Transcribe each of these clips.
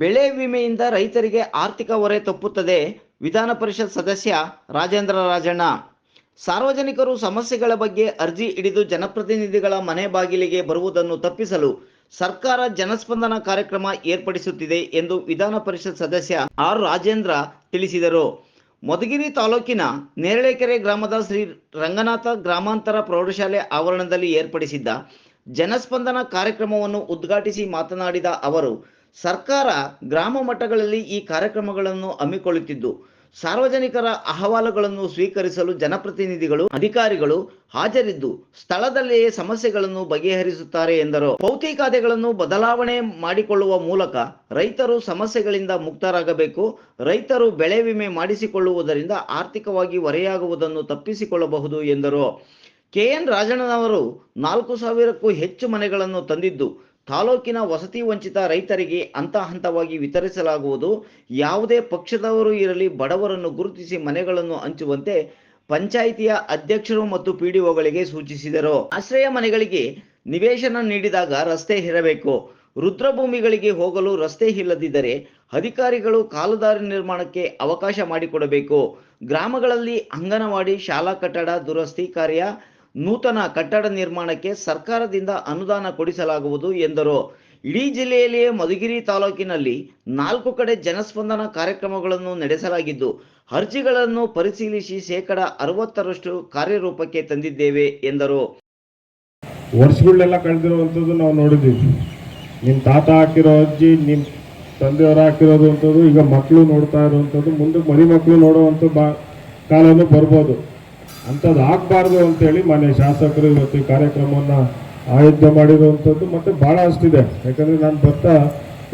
ಬೆಳೆ ವಿಮೆಯಿಂದ ರೈತರಿಗೆ ಆರ್ಥಿಕ ಹೊರೆ ತಪ್ಪುತ್ತದೆ, ವಿಧಾನ ಪರಿಷತ್ ಸದಸ್ಯ ರಾಜೇಂದ್ರ ರಾಜಣ್ಣ. ಸಾರ್ವಜನಿಕರು ಸಮಸ್ಯೆಗಳ ಬಗ್ಗೆ ಅರ್ಜಿ ಹಿಡಿದು ಜನಪ್ರತಿನಿಧಿಗಳ ಮನೆ ಬಾಗಿಲಿಗೆ ಬರುವುದನ್ನು ತಪ್ಪಿಸಲು ಸರ್ಕಾರ ಜನಸ್ಪಂದನ ಕಾರ್ಯಕ್ರಮ ಏರ್ಪಡಿಸುತ್ತಿದೆ ಎಂದು ವಿಧಾನ ಪರಿಷತ್ ಸದಸ್ಯ ಆರ್ ರಾಜೇಂದ್ರ ತಿಳಿಸಿದರು. ಮಧುಗಿರಿ ತಾಲೂಕಿನ ನೇರಳೆಕೆರೆ ಗ್ರಾಮದ ಶ್ರೀ ರಂಗನಾಥ ಗ್ರಾಮಾಂತರ ಪ್ರೌಢಶಾಲೆ ಆವರಣದಲ್ಲಿ ಏರ್ಪಡಿಸಿದ್ದ ಜನಸ್ಪಂದನ ಕಾರ್ಯಕ್ರಮವನ್ನು ಉದ್ಘಾಟಿಸಿ ಮಾತನಾಡಿದ ಅವರು ಸರ್ಕಾರ ಗ್ರಾಮ ಮಟ್ಟಗಳಲ್ಲಿ ಈ ಕಾರ್ಯಕ್ರಮಗಳನ್ನು ಹಮ್ಮಿಕೊಳ್ಳುತ್ತಿದ್ದು, ಸಾರ್ವಜನಿಕರ ಅಹವಾಲುಗಳನ್ನು ಸ್ವೀಕರಿಸಲು ಜನಪ್ರತಿನಿಧಿಗಳು, ಅಧಿಕಾರಿಗಳು ಹಾಜರಿದ್ದು, ಸ್ಥಳದಲ್ಲಿಯೇ ಸಮಸ್ಯೆಗಳನ್ನು ಬಗೆಹರಿಸುತ್ತಾರೆ ಎಂದರು. ಪೌತಿ ಖಾತೆಗಳನ್ನು ಬದಲಾವಣೆ ಮಾಡಿಕೊಳ್ಳುವ ಮೂಲಕ ರೈತರು ಸಮಸ್ಯೆಗಳಿಂದ ಮುಕ್ತರಾಗಬೇಕು, ರೈತರು ಬೆಳೆ ವಿಮೆ ಮಾಡಿಸಿಕೊಳ್ಳುವುದರಿಂದ ಆರ್ಥಿಕವಾಗಿ ಹೊರೆಯಾಗುವುದನ್ನು ತಪ್ಪಿಸಿಕೊಳ್ಳಬಹುದು ಎಂದರು. ಕೆಎನ್ ರಾಜಣ್ಣನವರು ನಾಲ್ಕು ಸಾವಿರಕ್ಕೂ ಹೆಚ್ಚು ಮನೆಗಳನ್ನು ತಂದಿದ್ದು ತಾಲೂಕಿನ ವಸತಿ ವಂಚಿತ ರೈತರಿಗೆ ಹಂತ ಹಂತವಾಗಿ ವಿತರಿಸಲಾಗುವುದು. ಯಾವುದೇ ಪಕ್ಷದವರು ಇರಲಿ, ಬಡವರನ್ನು ಗುರುತಿಸಿ ಮನೆಗಳನ್ನು ಹಂಚುವಂತೆ ಪಂಚಾಯಿತಿಯ ಅಧ್ಯಕ್ಷರು ಮತ್ತು ಪಿಡಿಒಗಳಿಗೆ ಸೂಚಿಸಿದರು. ಆಶ್ರಯ ಮನೆಗಳಿಗೆ ನಿವೇಶನ ನೀಡಿದಾಗ ರಸ್ತೆ ಇರಬೇಕು. ರುದ್ರಭೂಮಿಗಳಿಗೆ ಹೋಗಲು ರಸ್ತೆ ಇಲ್ಲದಿದ್ದರೆ ಅಧಿಕಾರಿಗಳು ಕಾಲುದಾರಿ ನಿರ್ಮಾಣಕ್ಕೆ ಅವಕಾಶ ಮಾಡಿಕೊಡಬೇಕು. ಗ್ರಾಮಗಳಲ್ಲಿ ಅಂಗನವಾಡಿ, ಶಾಲಾ ಕಟ್ಟಡ, ದುರಸ್ತಿ ಕಾರ್ಯ ನೂತನ ಕಟ್ಟಡ ನಿರ್ಮಾಣಕ್ಕೆ ಸರ್ಕಾರದಿಂದ ಅನುದಾನ ಕೊಡಿಸಲಾಗುವುದು ಎಂದರು. ಇಡೀ ಜಿಲ್ಲೆಯಲ್ಲಿಯೇ ಮಧುಗಿರಿ ತಾಲೂಕಿನಲ್ಲಿ ನಾಲ್ಕು ಕಡೆ ಜನಸ್ಪಂದನ ಕಾರ್ಯಕ್ರಮಗಳನ್ನು ನಡೆಸಲಾಗಿದ್ದು, ಅರ್ಜಿಗಳನ್ನು ಪರಿಶೀಲಿಸಿ ಶೇಕಡ ಅರವತ್ತರಷ್ಟು ಕಾರ್ಯರೂಪಕ್ಕೆ ತಂದಿದ್ದೇವೆ ಎಂದರು. ವರ್ಷಗಳೆಲ್ಲ ಕಳೆದಿರುವಂಥದ್ದು ನಾವು ನೋಡಿದ್ದೀವಿ ನಿಮ್ಮ ತಾತ ಹಾಕಿರೋ ಅಜ್ಜಿ ನಿಮ್ಮ ತಂದೆಯವರು ಹಾಕಿರೋದು ಅಂಥದ್ದು, ಈಗ ಮಕ್ಕಳು ನೋಡ್ತಾ ಇರುವಂಥದ್ದು ಮುಂದಕ್ಕೆ ಮರಿ ಮಕ್ಕಳು ನೋಡುವಂಥ ಬಾ ಕಾಲನೂ ಬರ್ಬೋದು. ಅಂಥದ್ದು ಆಗಬಾರ್ದು ಅಂತೇಳಿ ಮನೆ ಶಾಸಕರು ಇವತ್ತು ಈ ಕಾರ್ಯಕ್ರಮವನ್ನು ಆಯೋಜನೆ ಮಾಡಿರುವಂಥದ್ದು ಮತ್ತು ಭಾಳ ಅಷ್ಟಿದೆ. ಯಾಕಂದರೆ ನಾನು ಬರ್ತಾ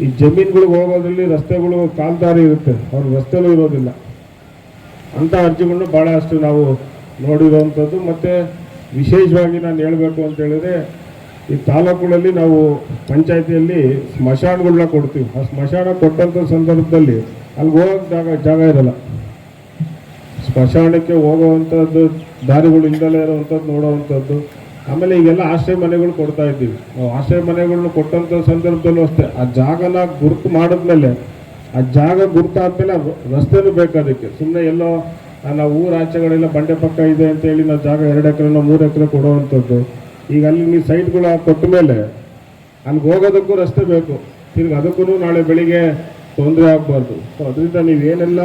ಈ ಜಮೀನುಗಳಿಗೆ ಹೋಗೋದ್ರಲ್ಲಿ ರಸ್ತೆಗಳು ಕಾಲ್ದಾರಿ ಇರುತ್ತೆ. ಅವ್ರ ರಸ್ತೆಲೂ ಇರೋದಿಲ್ಲ. ಅಂಥ ಭಾಳ ಅಷ್ಟು ನಾವು ನೋಡಿರುವಂಥದ್ದು. ಮತ್ತು ವಿಶೇಷವಾಗಿ ನಾನು ಹೇಳಬೇಕು ಅಂತ ಹೇಳಿದ್ರೆ ಈ ತಾಲೂಕುಗಳಲ್ಲಿ ನಾವು ಪಂಚಾಯತಿಯಲ್ಲಿ ಸ್ಮಶಾನಗಳನ್ನ ಕೊಡ್ತೀವಿ. ಆ ಸ್ಮಶಾನ ಕೊಟ್ಟಂಥ ಸಂದರ್ಭದಲ್ಲಿ ಅಲ್ಲಿ ಹೋಗೋಕೆ ಜಾಗ ಜಾಗ ಇರಲ್ಲ. ಸ್ಮಶಾನಕ್ಕೆ ಹೋಗುವಂಥದ್ದು ದಾರಿಗಳು ಹಿಂದಲೇ ಇರುವಂಥದ್ದು ನೋಡುವಂಥದ್ದು ಆಮೇಲೆ ಈಗೆಲ್ಲ ಆಶ್ರಯ ಮನೆಗಳು ಕೊಡ್ತಾ ಇದ್ದೀವಿ. ಆಶ್ರಯ ಮನೆಗಳನ್ನ ಕೊಟ್ಟಂಥ ಸಂದರ್ಭದಲ್ಲೂ ಅಷ್ಟೇ, ಆ ಜಾಗನ ಗುರುತು ಮಾಡಿದ್ಮೇಲೆ, ಆ ಜಾಗ ಗುರುತಾದ್ಮೇಲೆ ರಸ್ತೆನೂ ಬೇಕು ಅದಕ್ಕೆ. ಸುಮ್ಮನೆ ಎಲ್ಲೋ ನಾವು ಊರ ಆಚೆಗಳೆಲ್ಲ ಬಂಡೆ ಪಕ್ಕ ಇದೆ ಅಂತ ಹೇಳಿ ನಾವು ಜಾಗ ಎರಡು ಎಕರೆನೋ ಮೂರು ಎಕರೆ ಕೊಡುವಂಥದ್ದು ಈಗ ಅಲ್ಲಿ ನೀವು ಸೈಟ್ಗಳು ಕೊಟ್ಟ ಮೇಲೆ ಅಲ್ಲಿಗೆ ಹೋಗೋದಕ್ಕೂ ರಸ್ತೆ ಬೇಕು. ತಿರ್ಗಿ ಅದಕ್ಕೂ ನಾಳೆ ಬೆಳಿಗ್ಗೆ ತೊಂದರೆ ಆಗಬಾರ್ದು. ಸೊ ಅದರಿಂದ ನೀವೇನೆಲ್ಲ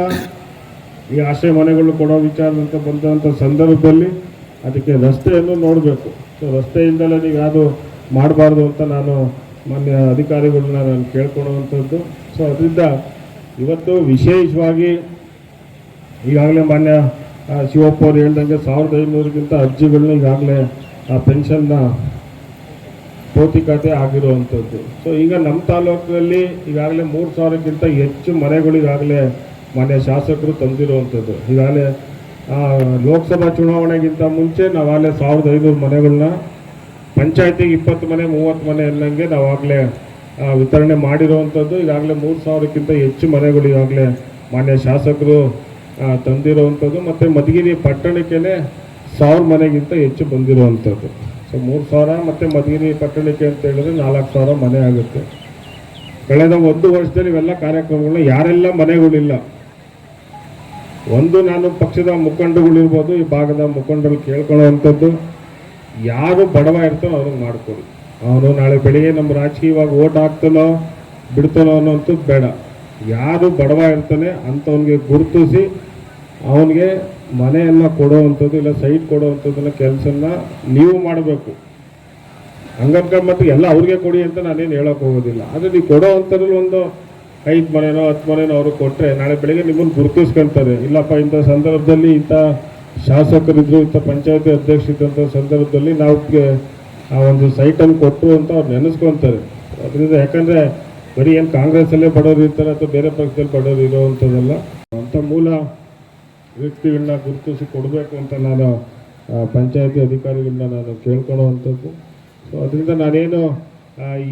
ಈ ಆಶ್ರಯ ಮನೆಗಳು ಕೊಡೋ ವಿಚಾರದಂತ ಬಂದಂಥ ಸಂದರ್ಭದಲ್ಲಿ ಅದಕ್ಕೆ ರಸ್ತೆಯನ್ನು ನೋಡಬೇಕು. ಸೊ ರಸ್ತೆಯಿಂದಲೇ ನೀವು ಯಾವುದು ಮಾಡಬಾರ್ದು ಅಂತ ನಾನು ಮಾನ್ಯ ಅಧಿಕಾರಿಗಳನ್ನ ನಾನು ಕೇಳ್ಕೊಳ್ಳುವಂಥದ್ದು. ಸೊ ಅದರಿಂದ ಇವತ್ತು ವಿಶೇಷವಾಗಿ ಈಗಾಗಲೇ ಮಾನ್ಯ ಶಿವಪ್ಪ ಅವರು ಹೇಳ್ದಂಗೆ ಸಾವಿರದ ಐನೂರಕ್ಕಿಂತ ಅರ್ಜಿಗಳನ್ನ ಈಗಾಗಲೇ, ಆ, ಪೆನ್ಷನ್ನ ಭೌತಿಕತೆ ಆಗಿರುವಂಥದ್ದು. ಸೊ ಈಗ ನಮ್ಮ ತಾಲೂಕಲ್ಲಿ ಈಗಾಗಲೇ ಮೂರು ಸಾವಿರಕ್ಕಿಂತ ಹೆಚ್ಚು ಮನೆಗಳು ಈಗಾಗಲೇ ಮಾನ್ಯ ಶಾಸಕರು ತಂದಿರುವಂಥದ್ದು. ಈಗಾಗಲೇ ಲೋಕಸಭಾ ಚುನಾವಣೆಗಿಂತ ಮುಂಚೆ ನಾವಾಗಲೇ ಸಾವಿರದ ಐನೂರು ಮನೆಗಳನ್ನ ಪಂಚಾಯತಿಗೆ ಇಪ್ಪತ್ತು ಮನೆ, ಮೂವತ್ತು ಮನೆ ಅನ್ನಂಗೆ ನಾವಾಗಲೇ ಆಗಲೇ ವಿತರಣೆ ಮಾಡಿರುವಂಥದ್ದು. ಈಗಾಗಲೇ ಮೂರು ಸಾವಿರಕ್ಕಿಂತ ಹೆಚ್ಚು ಮನೆಗಳು ಈಗಾಗಲೇ ಮಾನ್ಯ ಶಾಸಕರು ತಂದಿರುವಂಥದ್ದು. ಮತ್ತು ಮಧುಗಿರಿ ಪಟ್ಟಣಕ್ಕೇ ಸಾವಿರ ಮನೆಗಿಂತ ಹೆಚ್ಚು ಬಂದಿರುವಂಥದ್ದು. ಸೊ, ಮೂರು ಸಾವಿರ ಮತ್ತು ಮಧುಗಿರಿ ಪಟ್ಟಣಕ್ಕೆ ಅಂತ ಹೇಳಿದ್ರೆ ನಾಲ್ಕು ಸಾವಿರ ಮನೆ ಆಗುತ್ತೆ. ಕಳೆದ ಒಂದು ವರ್ಷದಲ್ಲಿ ಇವೆಲ್ಲ ಕಾರ್ಯಕ್ರಮಗಳನ್ನ ಯಾರೆಲ್ಲ ಮನೆಗಳಿಲ್ಲ ಒಂದು ನಾನು ಪಕ್ಷದ ಮುಖಂಡಗಳಿರ್ಬೋದು ಈ ಭಾಗದ ಮುಖಂಡರು ಕೇಳ್ಕೊಳ್ಳುವಂಥದ್ದು ಯಾರು ಬಡವ ಇರ್ತಾನೋ ಅವ್ರಿಗೆ ಮಾಡ್ಕೊಡಿ. ಅವನು ನಾಳೆ ಬೆಳಿಗ್ಗೆ ನಮ್ಮ ರಾಜಕೀಯವಾಗಿ ಓಟ್ ಹಾಕ್ತಾನೋ ಬಿಡ್ತಾನೋ ಅನ್ನೋಂಥದ್ದು ಬೇಡ. ಯಾರು ಬಡವ ಇರ್ತಾನೆ ಅಂಥವನಿಗೆ ಗುರುತಿಸಿ ಅವನಿಗೆ ಮನೆಯನ್ನು ಕೊಡುವಂಥದ್ದು ಇಲ್ಲ ಸೈಟ್ ಕೊಡುವಂಥದ್ದನ್ನ ಕೆಲಸನ ನೀವು ಮಾಡಬೇಕು. ಹಂಗಂತ ಮತ್ತು ಎಲ್ಲ ಅವ್ರಿಗೆ ಕೊಡಿ ಅಂತ ನಾನೇನು ಹೇಳಕ್ ಹೋಗೋದಿಲ್ಲ. ಆದರೆ ನೀವು ಕೊಡೋ ಅಂಥದ್ರಲ್ಲಿ ಒಂದು ಐದು ಮನೆನೋ ಹತ್ತು ಮನೆನೋ ಅವ್ರಿಗೆ ಕೊಟ್ಟರೆ ನಾಳೆ ಬೆಳಿಗ್ಗೆ ನಿಮ್ಮನ್ನು ಗುರುತಿಸ್ಕೊಂತಾರೆ. ಇಲ್ಲಪ್ಪ, ಇಂಥ ಸಂದರ್ಭದಲ್ಲಿ ಇಂಥ ಶಾಸಕರಿದ್ದರು ಇಂಥ ಪಂಚಾಯತಿ ಅಧ್ಯಕ್ಷರಿದ್ದಂಥ ಸಂದರ್ಭದಲ್ಲಿ ನಾವು ಆ ಒಂದು ಸೈಟನ್ನು ಕೊಟ್ಟು ಅಂತ ಅವ್ರು ನೆನೆಸ್ಕೊತಾರೆ. ಅದರಿಂದ ಯಾಕಂದರೆ ಬರೀ ಏನು ಕಾಂಗ್ರೆಸ್ಸಲ್ಲೇ ಬಡವರು ಇರ್ತಾರೆ ಅಥವಾ ಬೇರೆ ಪಕ್ಷದಲ್ಲಿ ಬಡವರು ಇರೋವಂಥದ್ದಲ್ಲ ಅಂಥ ಮೂಲ ವ್ಯಕ್ತಿಗಳನ್ನ ಗುರುತಿಸಿ ಕೊಡಬೇಕು ಅಂತ ನಾನು ಪಂಚಾಯತಿ ಅಧಿಕಾರಿಗಳನ್ನ ನಾನು ಕೇಳ್ಕೊಳ್ಳುವಂಥದ್ದು ಸೊ ಅದರಿಂದ ನಾನೇನು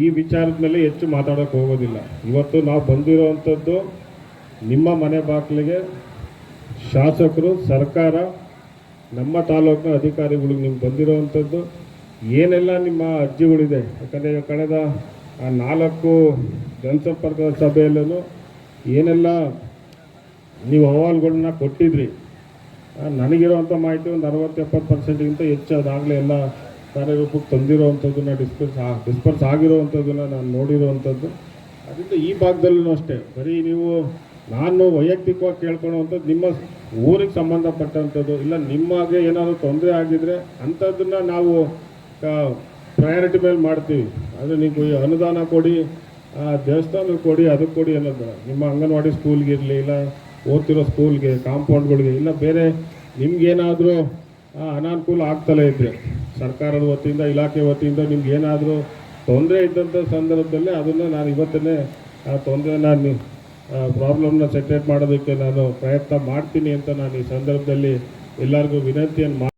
ಈ ವಿಚಾರದ ಮೇಲೆ ಹೆಚ್ಚು ಮಾತಾಡೋಕೆ ಹೋಗೋದಿಲ್ಲ. ಇವತ್ತು ನಾವು ಬಂದಿರೋವಂಥದ್ದು ನಿಮ್ಮ ಮನೆ ಬಾಗಿಲಿಗೆ ಶಾಸಕರು, ಸರ್ಕಾರ, ನಮ್ಮ ತಾಲೂಕಿನ ಅಧಿಕಾರಿಗಳಿಗೆ ನಿಮ್ಗೆ ಬಂದಿರೋವಂಥದ್ದು ಏನೆಲ್ಲ ನಿಮ್ಮ ಅರ್ಜಿಗಳಿದೆ? ಯಾಕಂದರೆ ಕಳೆದ ನಾಲ್ಕು ಜನಸಂಪರ್ಕ ಸಭೆಯಲ್ಲೂ ಏನೆಲ್ಲ ನೀವು ಅಹವಾಲುಗಳನ್ನ ಕೊಟ್ಟಿದ್ರಿ. ನನಗಿರೋವಂಥ ಮಾಹಿತಿ ಒಂದು ಅರವತ್ತು ಎಪ್ಪತ್ತು ಪರ್ಸೆಂಟ್ಗಿಂತ ಹೆಚ್ಚು ಅದಾಗಲೇ ಎಲ್ಲ ಕಾರ್ಯರೂಪಕ್ಕೆ ತಂದಿರೋವಂಥದ್ದನ್ನ ಡಿಸ್ಪರ್ಸ್ ಡಿಸ್ಪರ್ಸ್ ಆಗಿರೋವಂಥದ್ದನ್ನ ನಾನು ನೋಡಿರೋವಂಥದ್ದು. ಅದರಿಂದ ಈ ಭಾಗದಲ್ಲೂ ಅಷ್ಟೇ. ಬರೀ ನೀವು, ನಾನು ವೈಯಕ್ತಿಕವಾಗಿ ಕೇಳ್ಕೊಳ್ಳೋವಂಥದ್ದು ನಿಮ್ಮ ಊರಿಗೆ ಸಂಬಂಧಪಟ್ಟಂಥದ್ದು, ಇಲ್ಲ ನಿಮಗೆ ಏನಾದರೂ ತೊಂದರೆ ಆಗಿದ್ರೆ ಅಂಥದ್ದನ್ನು ನಾವು ಪ್ರಯಾರಿಟಿ ಮೇಲೆ ಮಾಡ್ತೀವಿ. ಅಂದರೆ ನೀವು ಅನುದಾನ ಕೊಡಿ ದೇವಸ್ಥಾನಕ್ಕೆ ಕೊಡಿ, ಅದಕ್ಕೆ ಕೊಡಿ ಅನ್ನೋದು ನಿಮ್ಮ ಅಂಗನವಾಡಿ ಸ್ಕೂಲ್ಗೆ ಇರಲಿ, ಇಲ್ಲ ಓದ್ತಿರೋ ಸ್ಕೂಲ್ಗೆ ಕಾಂಪೌಂಡ್ಗಳಿಗೆ ಇಲ್ಲ ಬೇರೆ ನಿಮ್ಗೇನಾದರೂ ಅನಾನುಕೂಲ ಆಗ್ತಲೇ ಇದ್ರೆ. ಸರ್ಕಾರದ ವತಿಯಿಂದ, ಇಲಾಖೆ ವತಿಯಿಂದ ನಿಮ್ಗೆ ಏನಾದರೂ ತೊಂದರೆ ಇದ್ದಂಥ ಸಂದರ್ಭದಲ್ಲಿ ಅದನ್ನು ನಾನು ಇವತ್ತೇ ಆ ತೊಂದರೆನ ಪ್ರಾಬ್ಲಮ್ನ ಸೆಟ್ರೇಟ್ ಮಾಡೋದಕ್ಕೆ ನಾನು ಪ್ರಯತ್ನ ಮಾಡ್ತೀನಿ ಅಂತ ನಾನು ಈ ಸಂದರ್ಭದಲ್ಲಿ ಎಲ್ಲರಿಗೂ ವಿನಂತಿಯನ್ನು ಮಾಡಿ